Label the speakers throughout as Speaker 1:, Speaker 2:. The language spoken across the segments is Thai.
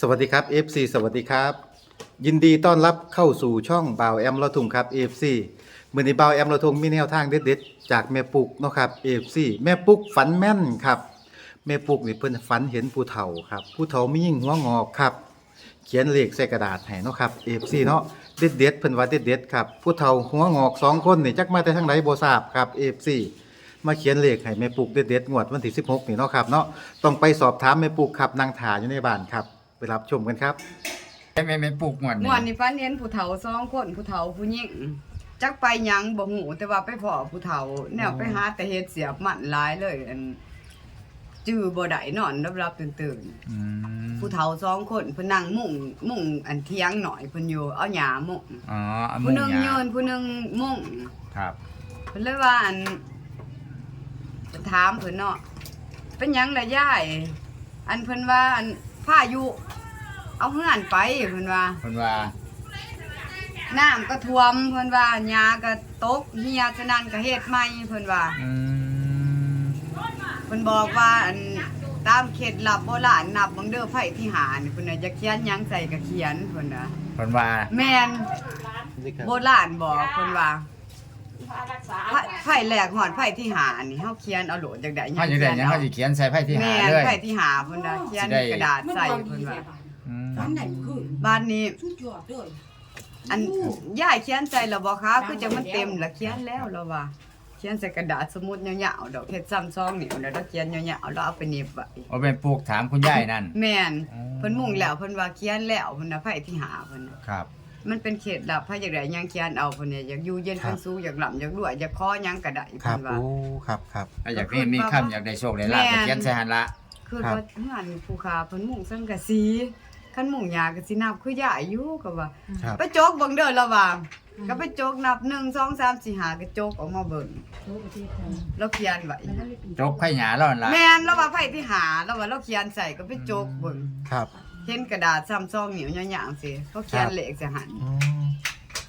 Speaker 1: สวัสดีครับ FC สวัสดีครับ ยินดีต้อนรับเข้าสู่ช่องบ่าวแอมละทุงครับ FC มื่อนี้บ่าวแอมละทุงมีแนวทางเด็ดๆจากแม่ปุกเนาะครับ FC แม่ปุกฝันแม่นครับแม่ปุกนี่เพิ่นฝันเห็นผู้เฒ่าครับผู้เฒ่ามียิ่งหัวงอกครับเขียนเลขใส่กระดาษให้เนาะครับ FC เนาะเด็ดๆเพิ่นว่าเด็ดๆครับผู้เฒ่าหัวงอกสองคนนี่จักมาแต่ทางไหนบ่ทราบครับ FC มาเขียนเลขให้แม่ปุกเด็ดๆงวดวันที่16นี่เนาะครับเนาะต้องไปสอบถามแม่ปุกครับนางถาอยู่ในบ้านครับ ไปรับชมกันครับ
Speaker 2: ไม่ไม่ไม่ปลูกหมด
Speaker 3: ม่วนนี่ฝันเห็นผู้เฒ่าสองคนผู้เฒ่าผู้หญิงจักไปหยังบ่ฮู้แต่ว่าไปพ้อผู้เฒ่าแนวไปหาแต่เฮ็ดเสียบมันหลายเลยอันจื้อบ่ได้นอนรับๆตื่น
Speaker 2: อืม
Speaker 3: ๆผู้เฒ่าสองคนเพิ่นนั่งมุงมุงอันเที่ยงหน่อยเพิ่นอยู่เอาหญ้ามุง
Speaker 2: อ๋อเอา
Speaker 3: ผู้หนึง
Speaker 2: ห
Speaker 3: ยืนผู้หนึงมุง
Speaker 2: ครับ
Speaker 3: เพิ่นเลยว่าอันเพิ่นถามเพิ่นเนาะเป็นหยังล่ะยายอันเพิ่นว่าอัน พายุเอาเฮือนไปเพิ่นว่า
Speaker 2: คนว่า
Speaker 3: น้ำก็ท่วมเพิ่นว่าหญ้าก็ตกเหียฉะนั้นก็เฮ็ดใหม่เพิ่นว่า
Speaker 2: อืม
Speaker 3: เพิ่นบอกว่าอันตามเคล็ดลับโบราณนับบังเด้อไผที่หานี่เพิ่นน่ะจะเขียนหยังใส่ก็เขียนเพิ่นน่ะ
Speaker 2: คนว่า
Speaker 3: แม่นโบราณบอกเพิ่นว่า ไผไผแรกฮอดไผที่หานี่เฮาเขียนเอาโหลดจังได๋
Speaker 2: เขาอยู่ได้ยังเขาสิเขียนใส่ไพ่ที่หา
Speaker 3: แม่น
Speaker 2: เลย
Speaker 3: ไผที่หาเพิ่นน่ะเขียน
Speaker 2: สิได้
Speaker 3: กระดาษใส่เพิ่นว่า
Speaker 2: อืม
Speaker 4: ฝันได้ขึ้น
Speaker 3: บ้านนี้
Speaker 4: สุดยอดเลย
Speaker 3: อันยายเขียนใส่แล้วบ่คะคือจังมันเต็มแล้วเขียนแล้วแล้วว่าเขียนใส่กระดาษสมุดยาวๆดอกเฮ็ดซ้ำซองนิ้วแล้วเราเขียนยาวๆแล้วเอาไปเน็บไว้
Speaker 2: เอาเป็นปลูกถามคุณยายนั่น
Speaker 3: แม่น
Speaker 2: อ๋อ
Speaker 3: เพิ่นมุ่งแล้วเพิ่นว่าเขียนแล้วเพิ่นน่ะไผที่หาเพิ่นน่ะ
Speaker 2: ครับ
Speaker 3: มันเป็นเขตลับไผอยากได้หยังเขียนเอาเพิ่นเนี่ยอยากอยู่เย็น
Speaker 1: ครับ
Speaker 3: เป็นสุขอยากหลับอยากรวยอยากขอหยังก็ได้
Speaker 1: ครั
Speaker 3: เพิ่
Speaker 1: บ
Speaker 3: นว่า
Speaker 1: โอ้ครับครับ
Speaker 2: ถ้าอยากนี่มีคำอยากได้โชคได้ลาภก็เขียนใส่หันละ
Speaker 3: คือ
Speaker 1: ครับ
Speaker 3: ว่าเฮือนผู้ค้าเพิ่นมุ่งสังกะสีคันมุ่งยาก็สินับคือยาอยู่ก็ว่า
Speaker 1: ครับ
Speaker 3: ไปโจกเบิ่งเด้อแล้วว่าก็ไปโจกนับ1 2 3 4 5ก็โจกออกมาเบิ่ง
Speaker 4: โอ้ประเทศไทย
Speaker 3: แล้วเขียนไว้
Speaker 2: จกไผ่หยาแล้วนั่นละ
Speaker 3: แม่นแล้วว่าไผที่หาแล้วว่าเราเขียนใส่ก็ไปโจกเบิ่ง
Speaker 1: ครับ
Speaker 3: เห็นกระดาษซ้ำซองนิ้วยาวๆสิเขาเขียนเลขสิหัน
Speaker 1: อืม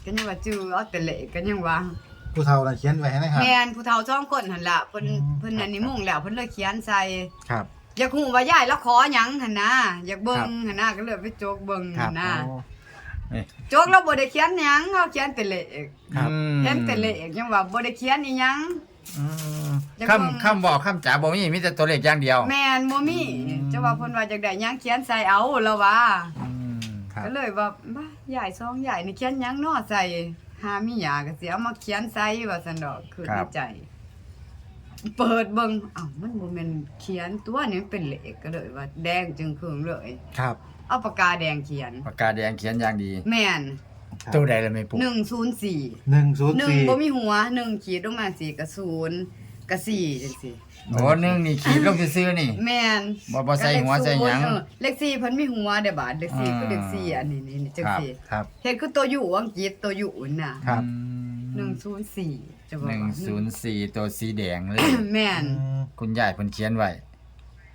Speaker 3: ก็ยังว่าจื้อเอาแต่เลขก็ยังว่า
Speaker 1: ผู้เฒ่าน่ะเขียนไว้ให้นะครับ
Speaker 3: แม่นผู้เฒ่าสองคนหั่นล่ะเพิ่น
Speaker 1: อืม
Speaker 3: เพิ่นอันนี้มุ่งแล้วเพิ่นเลยเขียนใส่
Speaker 1: ครับ
Speaker 3: อยากฮู้ว่ายายแล้วขอหยังหั่นนะอยากเบิ่งหั่นนะก็เลยไปโจกเบิ่ง
Speaker 1: ครั
Speaker 3: หั่
Speaker 1: บ
Speaker 3: นนะ
Speaker 1: โอ้
Speaker 3: โจกแล้วบ่ได้เขียนหยังเฮาเขียนแต่เลข
Speaker 1: ครับ
Speaker 2: อืม
Speaker 3: เขียนแต่เลขยังว่าบ่ได้เขียนอีหยัง
Speaker 2: อืม
Speaker 3: อยากเบิ่ง
Speaker 2: คำคำบอกคำจ๋าบ่มีมีแต่ตัวเลขอย่างเดียว
Speaker 3: แม่นบ่มีจะว่าเพิ่นว่าอยากได้หยังเขียนใส่เอาแล้วว่า
Speaker 2: อืม
Speaker 1: ครับ
Speaker 3: ก็เลยว่าบ้ายายซองยายนี่เขียนหยังเนาะใส่หามีหยาก็สิเอามาเขียนใส่ว่าซั่นดอกคือในใจ เปิดเบิ่งอ้าวมันบ่แม่นเขียนตัวนี่มันเป็นเลขก็เลยว่าแดงจึงครึ่งเลย
Speaker 1: ครับ
Speaker 3: เอาปากกาแดงเขียน
Speaker 2: ปากกาแดงเขียนอย่างดี
Speaker 3: แม่น
Speaker 2: ตัวใดล่ะไม่ปลูก
Speaker 3: 104
Speaker 1: หนึ่งศูนย์
Speaker 3: 1
Speaker 1: สี่
Speaker 3: บ่มีหัว1ขีดลงมา4ก็0ก็4จังซี่
Speaker 2: โอ้หนึงนี่ขีดลงซื่อๆนี่
Speaker 3: แม่น
Speaker 2: บ่บ่ใส่หัวใส่หยัง
Speaker 3: เออเลข4เพิ่นมีหัวเด้อบาดเลข4คือเลข4อันนี้นี่ๆจังซี่
Speaker 1: ครับ
Speaker 3: เฮ็ดคือตัวอยู่อังกฤษตัวอยู่น่ะ
Speaker 1: ครับ
Speaker 3: หนึ่งศูนย์สี่จะบอก
Speaker 2: หนึ่ง
Speaker 3: ว่า
Speaker 2: ศูนย์สี่ตัวสีแดงเลย
Speaker 3: แม่น
Speaker 1: อืม
Speaker 2: คุณยายเพิ่นเขียนไว้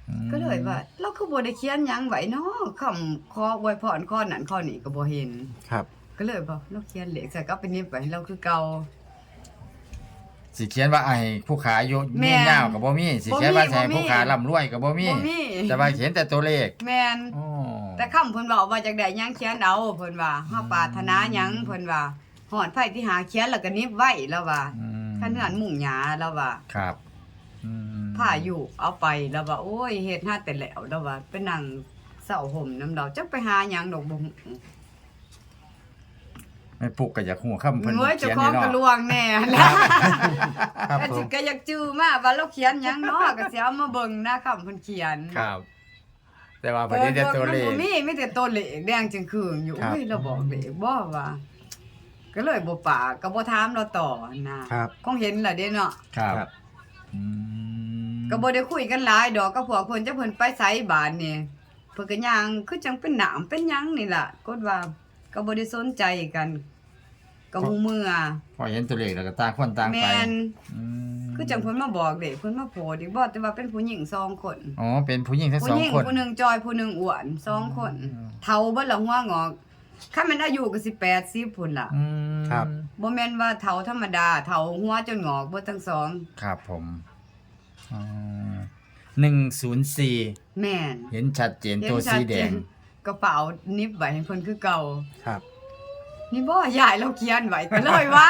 Speaker 2: อืม
Speaker 3: ก็เลยว่าเราคือบ่ได้เขียนหยังไว้เนาะคำขออวยพรข้อนั้นข้อนี้ก็บ่เห็น
Speaker 1: ครับ
Speaker 3: ก็เลยบอกเราเขียนเลขใส่ก็เป็นนิบไว้เราคือเก่า
Speaker 2: สิเขียนว่าไอ้ผู้ขาอายุ
Speaker 3: แม่
Speaker 2: ยืน
Speaker 3: น
Speaker 2: ยาวก็บ่มีสิเขียนว่า
Speaker 3: บ่มี
Speaker 2: ใส่
Speaker 3: บ่มี
Speaker 2: ผู้ขาร่ำรวยก็บ่มี
Speaker 3: บ่มี
Speaker 2: แต่ว่าเขียนแต่ตัวเลข
Speaker 3: แม่น
Speaker 2: โอ้
Speaker 3: แต่คำเพิ่นบอกว่าจากได้หยังเขียนเอาเพิ่นว่าเฮาปรารถนาหยังเพิ่นว่าฮอดไผที่หาเขียนแล้วก็นิบไว้แล้วว่า
Speaker 2: อืม
Speaker 3: คันนั้นมุ่งหยาแล้วว่า
Speaker 2: ครับอืม
Speaker 3: ผ้าอยู่เอาไปแล้วว่าโอ้ยเฮ็ดหาแต่แล้วแล้วว่าไปนั่งเศร้าห่มน้ำเราจักไปหาหยังดอกบ่ ฮู้
Speaker 2: ไม่ปลุกก็อยากฮู้คำเพิ่น
Speaker 3: เมื่อเจ้า
Speaker 2: เขียน
Speaker 3: ของ
Speaker 2: นี่
Speaker 3: กระล
Speaker 2: เนาะ
Speaker 3: วงแน่แล้ว
Speaker 1: ครับ
Speaker 3: ก็
Speaker 1: ผ
Speaker 3: สิ
Speaker 1: ม
Speaker 3: ก็อยากจื้อมาว่าเราเขียนหยังเนาะก็สิเอามาเบิ่งหน้าคำเพิ่นเขียน
Speaker 2: ครับ แต่ว่าเพิ่นเห็นแต่ตัวเลข
Speaker 3: มันบ่มีมีแต่ตัวเลขแดงจึงคืองอยู่
Speaker 1: ครับ
Speaker 3: เฮ้ยเราบอกเลขบ่ว่าก็เลยบ่ปากก็บ่ถามเราต่อนะครับคงเห็นล่ะเด้เนาะ
Speaker 2: ครับ
Speaker 1: ครับ
Speaker 2: อืม
Speaker 3: ก็บ่ได้คุยกันหลายดอกกับพวกเพิ่นจักเพิ่นไปไสบ้านนี่เพิ่นก็ย่างคือจังเป็นหนามเป็นหยังนี่ล่ะกดว่า ก็บ่ได้สนใจกันก็ฮู้มือ
Speaker 2: พอเห็นตัวเลขแล้วก็ต่างคนต่างไป
Speaker 3: แม่น
Speaker 2: อืม
Speaker 3: คือจังเพิ่นมาบอกเด็กเพิ่นมาโพดอีกบ่แต่ว่าเป็นผู้หญิงสองคน
Speaker 2: อ๋อเป็นผู้หญิงทั้ง
Speaker 3: ผู้
Speaker 2: สอง
Speaker 3: หญิง
Speaker 2: คน
Speaker 3: ผู้หนึงจอยผู้หนึงอ้วนสองคน
Speaker 2: อืม
Speaker 3: เฒ่าเบิดละหัวงอกคันแม่นอายุก็สิ80พุ่นล่ะ
Speaker 2: อืม
Speaker 1: ครับ
Speaker 3: บ่แม่นว่าเฒ่าธรรมดาเฒ่าหัวจนงอกเบิดทั้งสอง
Speaker 2: ครับผมอ๋อหนึ่งศูนย์สี่
Speaker 3: แม่น
Speaker 2: เห็นชัดเจนตัวสีแดง
Speaker 3: เห็นชัเจน กระเป๋านิบไว้ให้เพิ่นคือเก่า
Speaker 1: ครับ
Speaker 3: นี่บ่ยายเราเขียนไว้ก็เลยว่า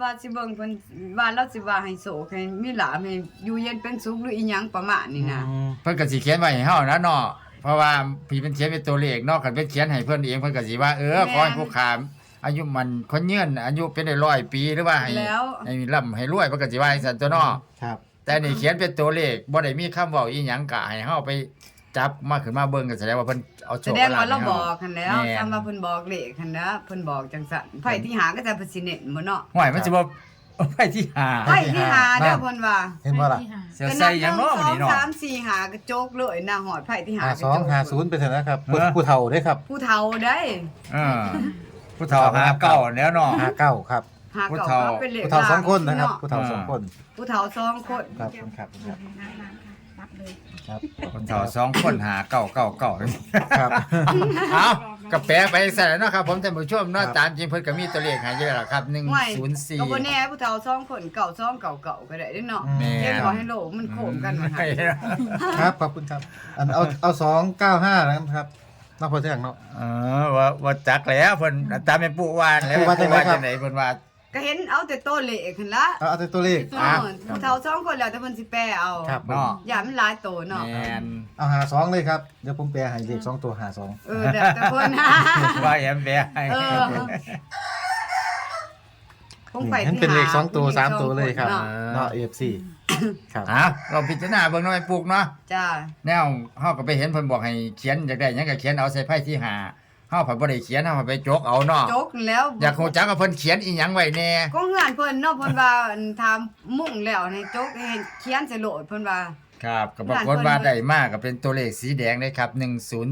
Speaker 3: ว่าสิเบิ่งเพิ่นว่าเราสิว่าให้โศกให้มีหลานให้อยู่เย็นเป็นสุขหรืออีหยังประมาณนี้นะ
Speaker 1: อืม
Speaker 2: เพิ่นก็สิเขียนไว้ให้เฮานะเนาะเพราะว่าพี่เป็นเขียนเป็นตัวเลขเนาะคันเป็นเขียนให้เพิ่นเองเพิ่นก็สิว่าเออขอให้ผู้ขาม อายุมันคนยืนอายุเป็นได้ร้อยปีหรือว่าให้
Speaker 3: แล้ว
Speaker 2: ให้ร่ำให้รวยเพิ่นก็สิว่าจังซั่นตัวเนาะ
Speaker 1: ครับ
Speaker 2: แต่นี่เขียนเป็นตัวเลขบ่ได้มีคำเว้าอีหยังก็ให้เฮาไป จับมาขึ้นมาเบิ่งก็แสดงว่าเพิ่นเอาโช
Speaker 3: แส
Speaker 2: ค
Speaker 3: ดงว่าเรา
Speaker 2: ให้
Speaker 3: บอกคันแล้ว
Speaker 2: ม่น
Speaker 3: คำว่าเพิ่นบอกเลขคันนะเพิ่นบอกจังซั่นไผที่หาก็จะเพิ่นสิเน้นบ่เนาะ
Speaker 2: ห่วยมันสิบ่ไปที่หา
Speaker 3: ไผที่หาเด้อเพิ่นว่า
Speaker 1: เห็นบ่ล่ะ
Speaker 2: เสียใส่หยังเนาะ
Speaker 3: ก็
Speaker 2: วัน
Speaker 3: นับ
Speaker 2: นี้เนาะ
Speaker 3: สองสามสี่หากระโจกเลยหน้าหอดไผที่หา
Speaker 1: หาก
Speaker 3: ระ
Speaker 1: ส
Speaker 3: โจ
Speaker 1: อง
Speaker 3: ก
Speaker 1: หาศูนย์ไปเถอะนะครับ
Speaker 2: เออ
Speaker 1: ผู้เฒ่าได้ครับ
Speaker 3: ผู้เฒ่าได้
Speaker 2: เออผู้เฒ่าหาเก่าแล้วเนาะ
Speaker 1: หาเก้าครับ
Speaker 3: หา
Speaker 2: ผู้
Speaker 3: เก่า
Speaker 2: เฒ่า
Speaker 3: ก็เป็นเลข
Speaker 1: ผู้เฒ่าสองคนนะครับ
Speaker 3: เา
Speaker 1: ผู้เฒ่าสองคน
Speaker 3: ผู้เฒ่าสองคน
Speaker 1: ครับครับครับ
Speaker 4: รับเลย
Speaker 1: ครับ
Speaker 2: ผู้เฒ่าสองคนหาเก่าเก่าเก่า
Speaker 1: ครับ
Speaker 2: เอาก็แปลไปใส่แล้วเนาะครับ ผมท่านผู้ชมเนาะ
Speaker 1: ครับ
Speaker 2: ตามจริงเพิ่นก็มีตัวเลขให้เยอะแล้วครับ
Speaker 3: ไม่ก็บ่
Speaker 2: 104
Speaker 3: แน่ผู้เฒ่าสองคนเก่าสองเก่าเก่าก็ได้เด้อเนาะ
Speaker 2: แม่
Speaker 3: เฮ็ดบ่ให้โลกมันโขมกันมาหา
Speaker 1: ครับขอบคุณครับ อันเอาเอาสองเก้าห้านะครับนอกพอเที่ยงเนาะ
Speaker 2: เออว่าว่าจักแล้วเพิ่นตามเป็นปู่วานแล้ว
Speaker 1: ปู่ว่าจังได๋ครับ
Speaker 2: จังไดเพิ่นว่า
Speaker 3: ก็เห็นเอาแต่ตัวเลขหั่นละ
Speaker 1: เอาเอาแต่ตัวเลข
Speaker 3: เออผู้เฒ่าสองคนแล้วแต่เพิ่นสิแปลเอา
Speaker 1: ครับ
Speaker 2: เนาะ
Speaker 3: อย่ามันหลายโตเนาะ
Speaker 2: แม่น
Speaker 1: เอาหาสองเลยครับเดี๋ยวผมแปลให้เลขสองตัวหาสอง
Speaker 3: เออแต่แต่คนนะ
Speaker 2: ว่าแอมแปลให้
Speaker 3: เออ คงไป
Speaker 1: เห็น
Speaker 3: ที่
Speaker 1: เป็นเลข
Speaker 3: หา
Speaker 1: สองตัว
Speaker 3: ผู้หญิ
Speaker 1: สามตัวเลยครับ
Speaker 3: สองน
Speaker 1: เนาะเอฟซีครับ
Speaker 2: อะเราพิจารณาเบิ่งหน่อยปลูกเนาะ
Speaker 3: จ้า
Speaker 2: แนวเฮาก็ไปเห็นเพิ่นบอกให้เขียนอยากได้หยังก็เขียนเอาใส่ไพ่ที่หา เฮาผัดบ่ได้เขียนเฮาผัดไปจกเอาเนาะ
Speaker 3: จกแล้ว
Speaker 2: อยากฮู้จักว่าเพิ่นเขียนอีหยังไว้แน่
Speaker 3: ก็เฮือนเพิ่นเนาะเพิ่นว่าอันทำมุ่งแล้วให้จกให้เขียนใส่โหลดเพิ่นว่า
Speaker 2: ครับก็ปรากฏว่าได้มากก็เป็นตัวเลขสีแดงเลยครับ
Speaker 3: แม่
Speaker 2: 104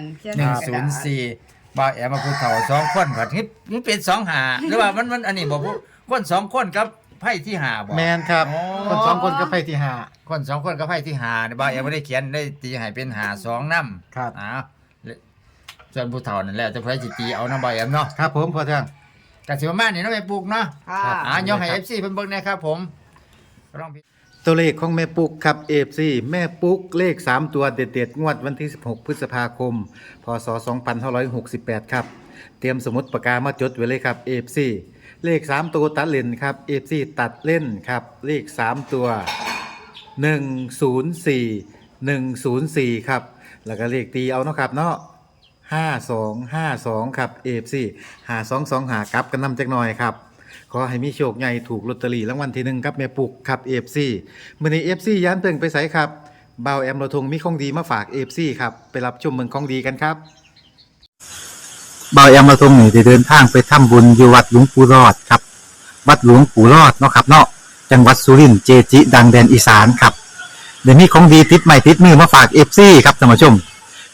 Speaker 3: นเขียนใส่กระดาษ
Speaker 2: 104บ่าวแอมมาผู้เฒ่าสองคนผัดฮิปมันเป็นสองหาหรือว่ามันมันอันนี้บ่ผู้คนสองคนกับไพ่ที่หาบ่
Speaker 1: แมนครับ
Speaker 2: อ๋อ
Speaker 1: คนสองคนก็ไปที่หา
Speaker 2: คนสองคนกับไพ่ที่หาเนี่ยบ่าวแอมบ่ได้เขียนได้ตีให้เป็นหาสองนำ
Speaker 1: ครับ
Speaker 2: อ้าว ส่วนผู้เฒ่านั่นแหละจะเพิ่นสิตีเอานำบ่าวแอมเนาะ
Speaker 1: ครับผมพอเที่ยง
Speaker 2: ก็สิประมาณนี้เนาะแม่ปลูกเนาะ
Speaker 3: ค่ะ
Speaker 1: ครับ
Speaker 2: อ่ายกให้ FC เพิ่นเบิ่งหนะครับผมลองพิ
Speaker 1: ตัวเลขของแม่ปุ๊กครับเอฟซีแม่ปุ๊กเลข 3 ตัวเด็ดๆ งวดวันที่ 16 พฤษภาคม พศ 2568 ครับ เตรียมสมุดปากกามาจดไว้เลยครับ FC เลข 3 ตัวตัดเล่นครับ FC ตัดเล่นครับ เลข 3 ตัว 104 104 ครับ แล้วก็เลขตีเอาเนาะครับเนาะ 5252ครับ FC 5225หากลับกันนำจักหน่อยครับ ขอให้มีโชคใหญ่ถูกลอตเตอรี่รางวัลที่หนึ่งกับแม่ปุกครับ FC มื้อนี้ FC ย้านเพิ่งไปไสครับเบาแอมเรทงมีของดีมาฝาก FC ครับไปรับชมเมืองของดีกันครับเบาแอมเรทงนี่ได้เดินทางไปทำบุญอยู่วัดหลวงปู่รอดครับ วัดหลวงปู่รอดเนาะครับเนาะจังหวัดสุรินทร์เจจิ ดังแดนอีสานครับเดี๋ยวนี้ของดีติดใหม่ติดมือมาฝาก FC ครับท่านผู้ชม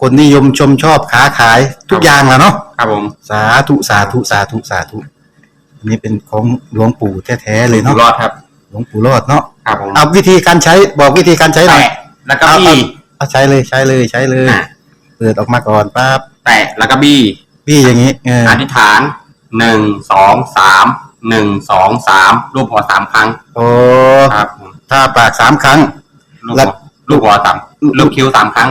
Speaker 1: คนนิยมชมชอบค้าขายทุกอย่างแหล้วเนาะ
Speaker 5: ครับผม
Speaker 1: สาธุสาธุสาธุสาธุอันนี้เป็นของหลวงปู่แท้ๆเลย
Speaker 5: อยู่
Speaker 1: เนาะ
Speaker 5: รอดครับ
Speaker 1: หลวงปู่รอดเนาะ
Speaker 5: ครับผม
Speaker 1: เอาวิธีการใช้บอกวิธีการใช้หน่อย
Speaker 5: แตะแล้วก็บี้
Speaker 1: เอาใช้เลยใช้เลยใช้เลย
Speaker 5: อะ
Speaker 1: เปิดออกมาก่อนปั๊บ
Speaker 5: แตะแล้วก็บี้
Speaker 1: พี่อย่างนี้เออ
Speaker 5: อธิษฐานหนึ่งสองสามหนึ่งสองสามรูปหัวสามครั้ง
Speaker 1: โอ้
Speaker 5: ครับผม
Speaker 1: ถ้าปากสามครั้ง
Speaker 5: ลูก
Speaker 1: แล้
Speaker 5: หั
Speaker 1: ว
Speaker 5: วลูกหัวสามลูกคิ้วสามครั้ง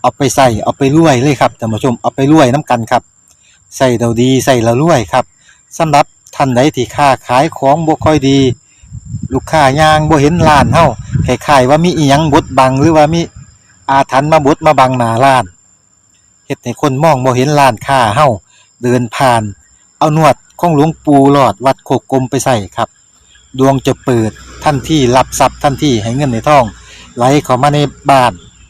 Speaker 1: เอาไปใส่เอาไปรวยเลยครับท่านผู้ชมเอาไปรวยน้ำกันครับใส่เราดีใส่เรารวยครับสำหรับท่านใดที่ค้าขายของบ่ค่อยดี ลูกค้ายางบ่เห็นร้านเฮาคล้ายๆว่ามีอีหยังบดบังหรือว่ามีอาถรรพ์มาบดมาบังหน้าร้านเฮ็ดให้คนมองบ่เห็นร้านค้าเฮาเดินผ่าน เอานวดของหลวงปู่หลอดวัดโคกกลมไปใส่ครับ ดวงจะเปิดทันที่รับทรัพย์ทันที่ให้เงินในท้อง ไหลเข้ามาในบ้าน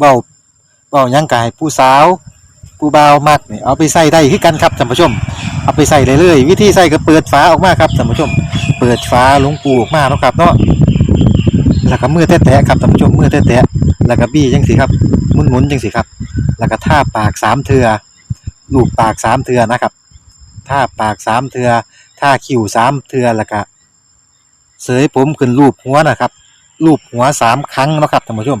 Speaker 1: เบาเบายังกายผู้สาวผู้บ่าวมักนี่เอาไปใส่ได้คือกันครับท่านผู้ชม เอาไปใส่เลยเลยวิธีใส่ก็เปิดฝาออกมาครับท่านผู้ชม เปิดฝาหลวงปูออกมาเนาะครับเนาะแล้วก็มือแตะๆครับท่านผู้ชมมือแตะๆแล้วก็บี้จังสิครับหมุนๆจังสิครับ แล้วก็ท่าปากสามเทือลูบปากสามเทือนะครับท่าปากสามเทือท่าคิ้วสามเทือแล้วก็เสยผมขึ้นรูปหัวนะครับรูปหัวสามครั้งนะครับท่านผู้ชม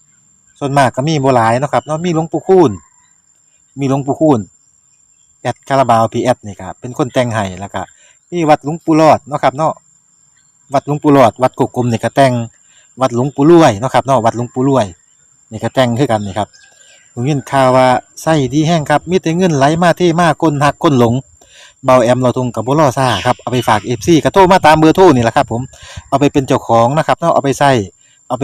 Speaker 1: ส่วนมากก็มีบหลายเนาะครับเนาะมีหลวงปู่คูณมีหลวงปู่คูณแอดคาราบาวพีแอดนี่ครับเป็นคนแต่งให้แล้วก็มีวัดหลวงปู่รอดเนาะครับเนาะวัดหลวงปู่รอด วัดกกกลมนี่ก็แต่งวัดหลวงปู่รวยเนาะครับเนาะวัดหลวงปู่รวยนี่ก็แต่งคือกันนี่ครับผมยินข่าวว่าไส้ดีแห้งครับมีแต่เงินไหลมาเทมาคนหักคนหลงเบาแอมเราทุงกับบุรอซ่าครับเอาไปฝากเอฟซีกระโทรมาตามเบอร์โทรนี่แหละครับผมเอาไปเป็นเจ้าของนะครับเนาะเอาไปใส่เอาไป